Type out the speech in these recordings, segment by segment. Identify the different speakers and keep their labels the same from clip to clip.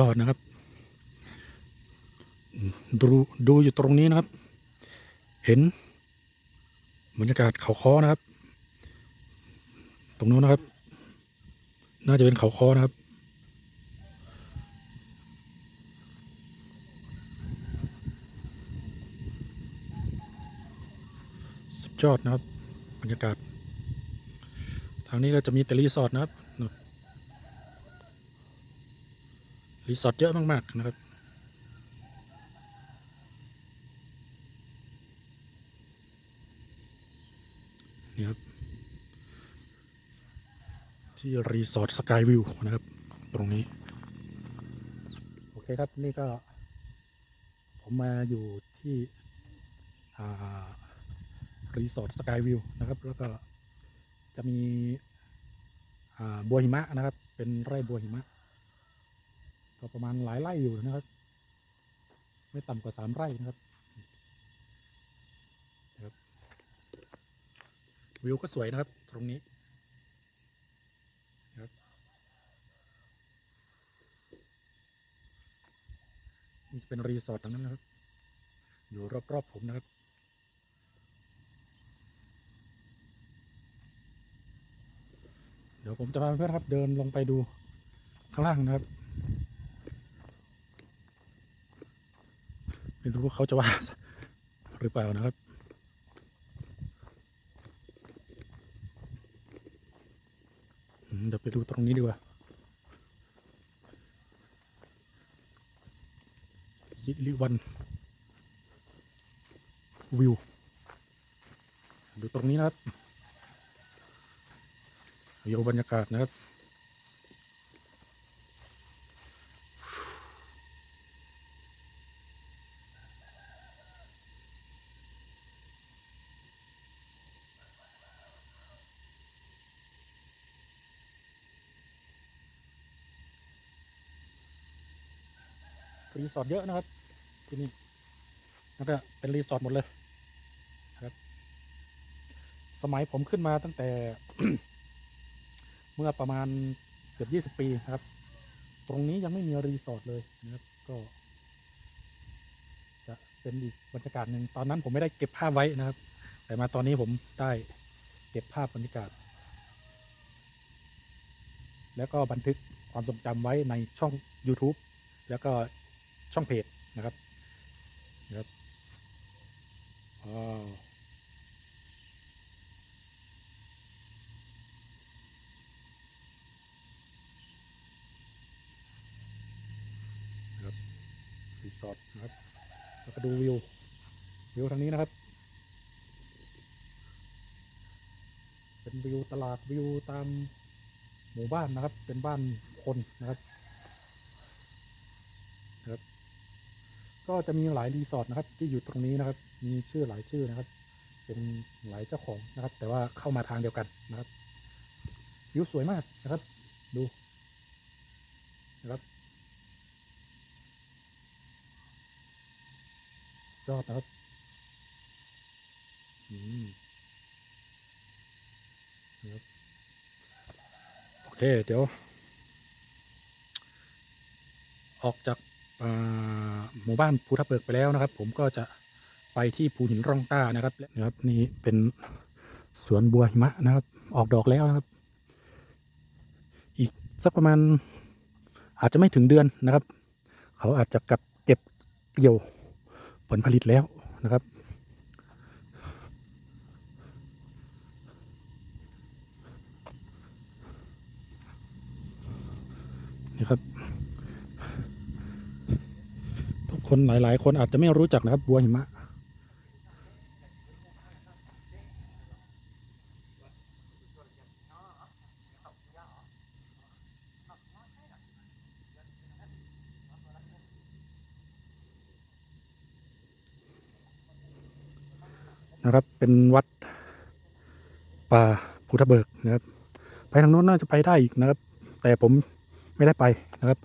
Speaker 1: ยอดนะครับ ดูดูอยู่ตรงนี้นะครับ เห็นบรรยากาศเขาคอนะครับ ตรงนู้นนะครับ น่าจะเป็นเขาคอนะครับสุดยอดนะครับบรรยากาศ ทางนี้ก็จะมีแต่รีสอร์ทนะครับนู่น รีสอร์ทเยอะมาก ๆ นะครับ นี่ครับ ที่รีสอร์ทสกายวิวนะครับ ตรงนี้ โอเคครับ นี่ก็ ผมมาอยู่ที่อ่ารีสอร์ทสกายวิวนะครับ แล้วก็จะมีอ่าบัวหิมะนะครับ เป็นไร่บัวหิมะ ก็ประมาณหลายไร่อยู่นะครับ ไม่ต่ำกว่าสามไร่นะครับนะครับ วิวก็สวยนะครับ ตรงนี้นะครับนี่เป็นรีสอร์ททั้งนั้นนะครับ อยู่รอบๆผมนะครับเดี๋ยวผมจะพาเพื่อนครับเดินลงไปดูข้างล่างนะครับ ไม่รู้ว่าเขาจะว่าหรือเปล่านะครับเดี๋ยวไปดูตรงนี้ดีกว่าสิริวัน วิว ดูตรงนี้นะครับวิวบรรยากาศนะครับ รีสอร์ทเยอะนะครับ ที่นี่แล้วก็เป็นรีสอร์ทหมดเลยนะครับ สมัยผมขึ้นมาตั้งแต่ เมื่อประมาณเกือบ20ปีนะครับ ตรงนี้ยังไม่มีรีสอร์ทเลยนะครับ ก็ จะเป็นอีกบรรยากาศหนึ่งตอนนั้นผมไม่ได้เก็บภาพไว้นะครับ แต่มาตอนนี้ผมได้เก็บภาพบรรยากาศ แล้วก็บันทึกความทรงจำไว้ในช่อง YouTube แล้วก็ ช่องเพจนะครับนะครับว้าวนะครับรีสอร์ทนะครับแล้วก็ดูวิววิวทางนี้นะครับเป็นวิวตลาดวิวตามหมู่บ้านนะครับ เป็นบ้านคนนะครับ ก็จะมีหลายรีสอร์ทนะครับ ที่อยู่ตรงนี้นะครับ มีชื่อหลายชื่อนะครับ เป็นหลายเจ้าของนะครับ แต่ว่าเข้ามาทางเดียวกันนะครับวิวสวยมากนะครับ ดูนะครับยอดนะครับอืมนะครับโอเคเดี๋ยว ออกจาก หมู่บ้านภูทับเบิกไปแล้วนะครับ ผมก็จะไปที่ภูหินร่องต้านะครับนะครับ นี่เป็นสวนบัวหิมะนะครับ ออกดอกแล้วนะครับ อีกสักประมาณอาจจะไม่ถึงเดือนนะครับ เขาอาจจะกลับเก็บเกี่ยวผลผลิตแล้วนะครับนี่ครับ ทุก คนหลาย ๆ คนอาจจะไม่รู้จักนะครับบัวหิมะ นะครับ เป็นวัดป่าภูทะเบิกนะครับ ไปทางโน้นน่าจะไปได้อีกนะครับ แต่ผมไม่ได้ไปนะครับ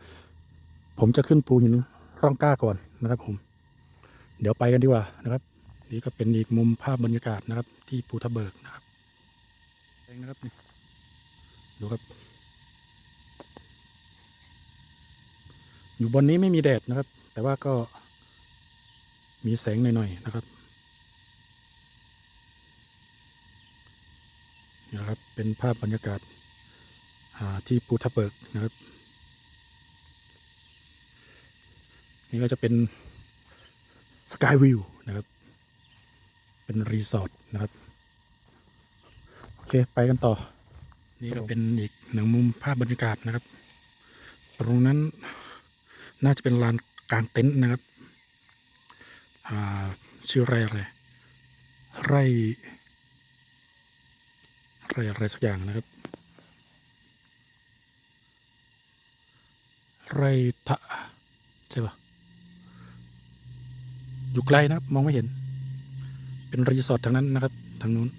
Speaker 1: ผมจะขึ้นภูหินร่องกล้าก่อน นะครับผม เดี๋ยวไปกันดีกว่านะครับ นี่ก็เป็นอีกมุมภาพบรรยากาศนะครับ ที่ภูทะเบิกนะครับเองนะครับนี่ดูครับ อยู่บนนี้ไม่มีแดดนะครับ แต่ว่าก็มีแสงหน่อยๆนะครับนี่นะครับ เป็นภาพบรรยากาศอ่าที่ภูทับเบิกนะครับ นี่ก็จะเป็นสกายวิวนะครับ เป็นรีสอร์ทนะครับ โอเค ไปกันต่อ นี่ก็เป็นอีกหนึ่งมุมภาพบรรยากาศนะครับ ตรงนั้นน่าจะเป็นลานกลางเต็นท์นะครับ อ่า ชื่อไรอะไร ไร ไรอะไรสักอย่างนะครับไรทะใช่ปะ อยู่ไกลนะครับ มองไม่เห็น เป็นรีสอร์ททางนั้นนะครับ ทางนู้น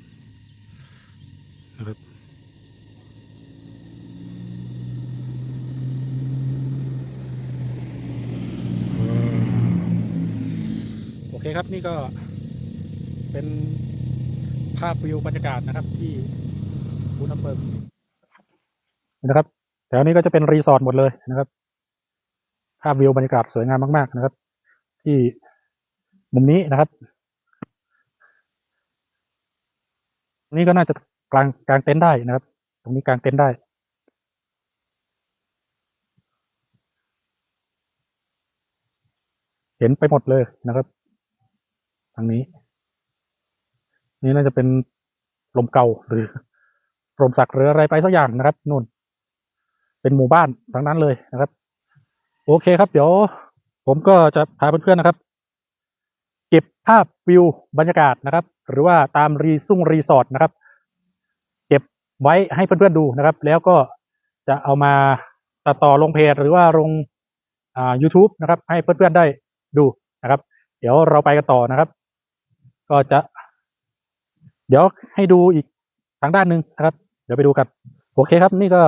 Speaker 1: นะครับโอเคครับนี่ก็เป็นภาพวิวบรรยากาศนะครับที่บูทับเบิกนะครับแถวนี้ก็จะเป็นรีสอร์ทหมดเลยนะครับ ภาพวิวบรรยากาศสวยงามมาก ๆ นะครับ ที่ มุมนี้นะครับตรงนี้ก็น่าจะกลางกลางเต็นท์ได้นะครับ ตรงนี้กลางเต็นท์ได้เห็นไปหมดเลยนะครับทางนี้ นี่น่าจะเป็นลมเก่าหรือลมสักหรืออะไรไปสักอย่างนะครับนู่น เป็นหมู่บ้านทั้งนั้นเลยนะครับ โอเคครับ เดี๋ยว ผมก็จะพาเพื่อนๆนะครับ เก็บภาพวิวบรรยากาศนะครับ หรือว่าตามรีสุ่งรีสอร์ทนะครับ เก็บไว้ให้เพื่อนๆดูนะครับ แล้วก็จะเอามาตัดต่อลงเพจหรือว่าลงอ่า YouTube นะครับ ให้เพื่อนๆได้ดูนะครับ เดี๋ยวเราไปกันต่อนะครับ ก็จะ เดี๋ยวให้ดูอีกทางด้านหนึ่งนะครับ เดี๋ยวไปดูกัน โอเคครับ นี่ก็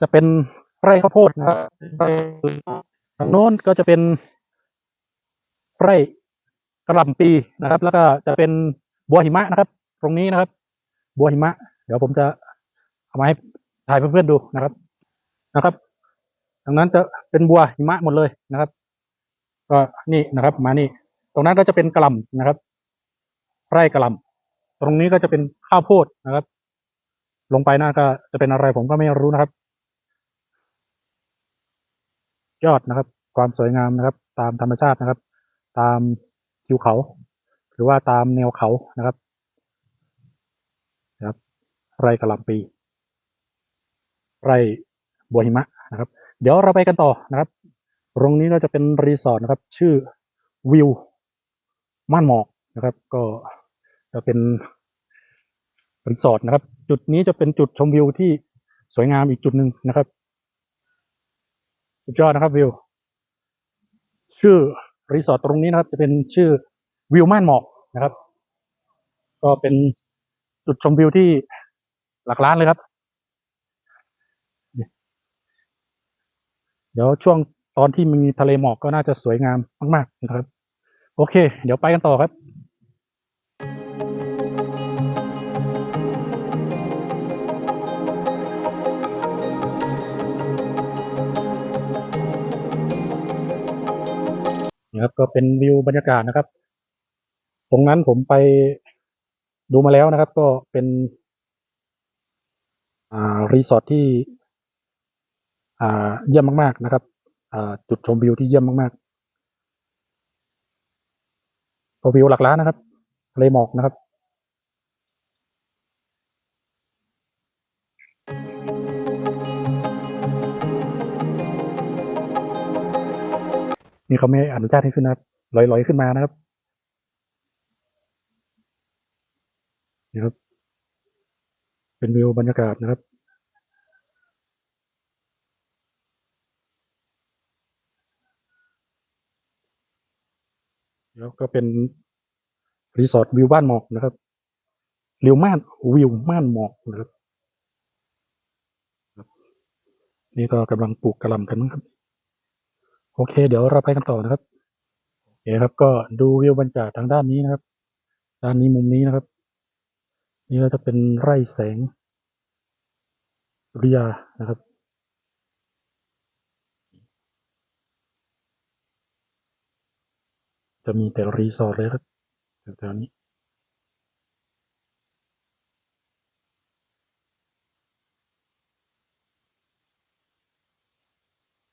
Speaker 1: จะเป็นไร่ข้าวโพดนะครับทางโน้นก็จะเป็นไร่ กระหล่ำปีนะครับ แล้วก็จะเป็นบัวหิมะนะครับ ตรงนี้นะครับ บัวหิมะ เดี๋ยวผมจะเอามาให้ถ่ายเพื่อนๆดูนะครับนะครับดังนั้นจะเป็นบัวหิมะหมดเลยนะครับก็นี่นะครับ มานี่ ตรงนั้นก็จะเป็นกระหล่ำนะครับ ไร่กระหล่ำตรงนี้ก็จะเป็นข้าวโพดนะครับ ลงไปน่าก็จะเป็นอะไรผมก็ไม่รู้นะครับ ยอดนะครับ ความสวยงามนะครับ ตามธรรมชาตินะครับ ตาม ทิวเขา หรือว่าตามแนวเขานะครับนะครับ ไร่กระหล่ำปี ไร่บัวหิมะนะครับ เดี๋ยวเราไปกันต่อนะครับ ตรงนี้ก็จะเป็นรีสอร์ทนะครับ ชื่อวิวม่านหมอกนะครับ ก็จะเป็นรีสอร์ทนะครับ จุดนี้จะเป็นจุดชมวิวที่สวยงามอีกจุดหนึ่งนะครับสุดยอดนะครับวิว ชื่อรีสอร์ทตรงนี้นะครับ จะเป็นชื่อ วิวม่านหมอกนะครับ ก็เป็นจุดชมวิวที่หลักล้านเลยครับ เดี๋ยวช่วงตอนที่มีทะเลหมอกก็น่าจะสวยงามมาก ๆ นะครับ โอเค เดี๋ยวไปกันต่อครับนี่ครับก็เป็นวิวบรรยากาศนะครับ ตรงนั้นผมไปดูมาแล้วนะครับ ก็เป็นรีสอร์ทที่เยี่ยมมาก ๆนะครับจุดชมวิวที่เยี่ยมมากๆก็วิวหลักล้านนะครับทะเลหมอกนะครับนี่เขาไม่อนุญาตให้ขึ้นนะครับลอยๆขึ้นมานะครับ นี่ครับ เป็นวิวบรรยากาศนะครับแล้วก็เป็นรีสอร์ทวิวบ้านหมอกนะครับวิวม่านวิวม่านหมอกนะครับนี่ก็กำลังปลูกกระลำกันนะครับ โอเค เดี๋ยวเราไปกันต่อนะครับโอเคครับ ก็ดูวิวบรรยากาศทางด้านนี้นะครับ ด้านนี้มุมนี้นะครับ นี่ก็จะเป็นไร่แสงสุริยานะครับ จะมีแต่รีสอร์ทเลยครับแถวๆนี้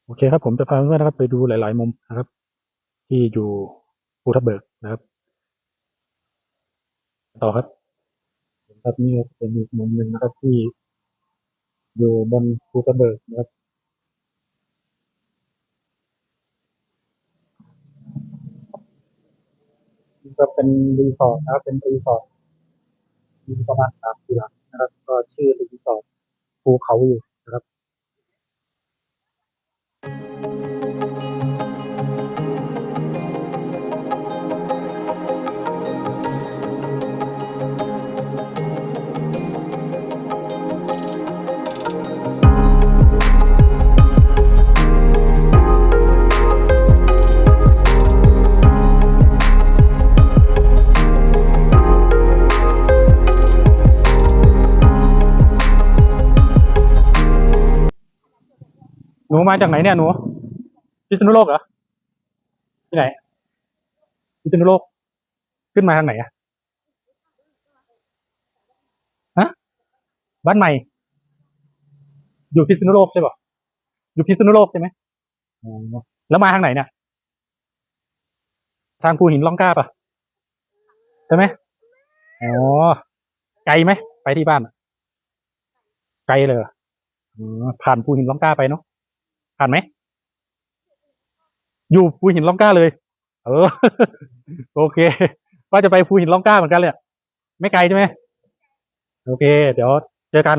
Speaker 1: โอเคครับผมจะพาเพื่อนนะครับไปดูหลาย ๆ มุมนะครับ ที่อยู่ภูทับเบิกนะครับ ต่อครับ ครับนี่เป็นอีกมุมหนึ่งนะครับที่อยู่บนภูกระเบิดนะครับก็เป็นรีสอร์ทนะครับเป็นรีสอร์ทมีประมาณสามสี่หลังนะครับ ก็ชื่อรีสอร์ทภูเขาอยู่ มาจากไหนเนี่ยหนูพิษณุโลกเหรอที่ไหนพิษณุโลก ขึ้นมาทางไหนอะฮะบ้านใหม่ อยู่พิษณุโลกใช่ป่ะอยู่พิษณุโลกใช่ไหมอ๋อแล้วมาทางไหนเนี่ยทางภูหินล่องกล้าป่ะใช่ไหมอ๋อไกลไหมไปที่บ้าน ไกลเลยอ๋อผ่านภูหินล่องกล้าไปเนาะ ผ่านไหม อยู่ภูหินล่องกล้าเลย เออ โอเคว่าจะไปภูหินล่องกล้าเหมือนกันเลยไม่ไกลใช่ไหม โอเค เดี๋ยวเจอกัน